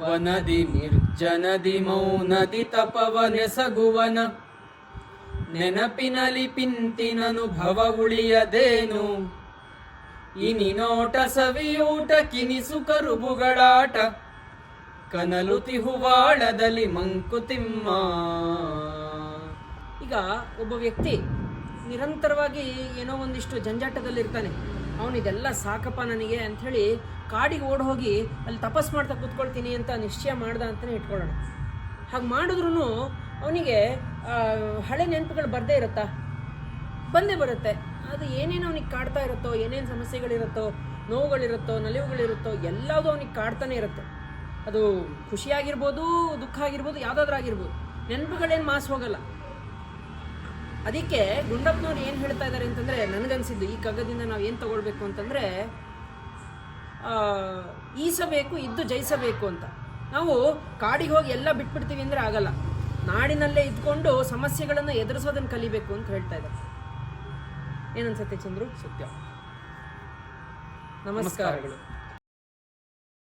ವನದಿ ನಿರ್ಜನದಿ ಮೌನದಿ ತಪವನೆಸಗುವನ ನೆನಪಿನಲಿ ಪಿಂತಿನನುಭವ ಉಳಿಯದೇನು. ಇನಿನೋಟ ಸವಿಯೂಟ ಕಿನಿಸು ಕರುಬುಗಳಾಟ. ಕನಲು ತಿಹುವಾಳದಲ್ಲಿ ಮಂಕುತಿಮ್ಮ ಈಗ ಒಬ್ಬ ವ್ಯಕ್ತಿ ನಿರಂತರವಾಗಿ ಏನೋ ಒಂದಿಷ್ಟು ಜಂಜಾಟದಲ್ಲಿರ್ತಾನೆ. ಅವನು ಇದೆಲ್ಲ ಸಾಕಪ್ಪ ನನಗೆ ಅಂಥೇಳಿ ಕಾಡಿಗೆ ಓಡ್ ಹೋಗಿ ಅಲ್ಲಿ ತಪಸ್ ಮಾಡ್ತಾ ಕೂತ್ಕೊಳ್ತೀನಿ ಅಂತ ನಿಶ್ಚಯ ಮಾಡ್ದ ಅಂತಲೇ ಇಟ್ಕೊಳ್ಳೋಣ. ಹಾಗೆ ಮಾಡಿದ್ರೂ ಅವನಿಗೆ ಹಳೆ ನೆನಪುಗಳು ಬರದೇ ಇರುತ್ತಾ? ಬಂದೇ ಬರುತ್ತೆ. ಅದು ಏನೇನು ಅವನಿಗೆ ಕಾಡ್ತಾ ಇರುತ್ತೋ, ಏನೇನು ಸಮಸ್ಯೆಗಳಿರುತ್ತೋ, ನೋವುಗಳಿರುತ್ತೋ, ನಲಿವುಗಳಿರುತ್ತೋ ಎಲ್ಲದೂ ಅವನಿಗೆ ಕಾಡ್ತಾನೆ ಇರುತ್ತೆ. ಅದು ಖುಷಿಯಾಗಿರ್ಬೋದು, ದುಃಖ ಆಗಿರ್ಬೋದು, ಯಾವುದಾದ್ರೂ ಆಗಿರ್ಬೋದು. ನೆನಪುಗಳೇನು ಮಾಸ್ ಹೋಗಲ್ಲ. ಅದಕ್ಕೆ ಗುಂಡಪ್ಪನವ್ರು ಏನು ಹೇಳ್ತಾ ಇದ್ದಾರೆ ಅಂತಂದರೆ ನನಗನ್ಸಿದ್ದು ಈ ಕಗ್ಗದಿಂದ ನಾವು ಏನು ತಗೊಳ್ಬೇಕು ಅಂತಂದರೆ ಈಸಬೇಕು, ಇದ್ದು ಜಯಿಸಬೇಕು ಅಂತ. ನಾವು ಕಾಡಿಗೆ ಹೋಗಿ ಎಲ್ಲ ಬಿಟ್ಬಿಡ್ತೀವಿ ಅಂದರೆ ಆಗಲ್ಲ. ನಾಡಿನಲ್ಲೇ ಇದ್ಕೊಂಡು ಸಮಸ್ಯೆಗಳನ್ನು ಎದುರಿಸೋದನ್ನು ಕಲಿಬೇಕು ಅಂತ ಹೇಳ್ತಾ ಇದ್ದಾರೆ ಏನನ್ಸುತ್ತೆ ಚಂದ್ರು? ಸತ್ಯ. ನಮಸ್ಕಾರಗಳು.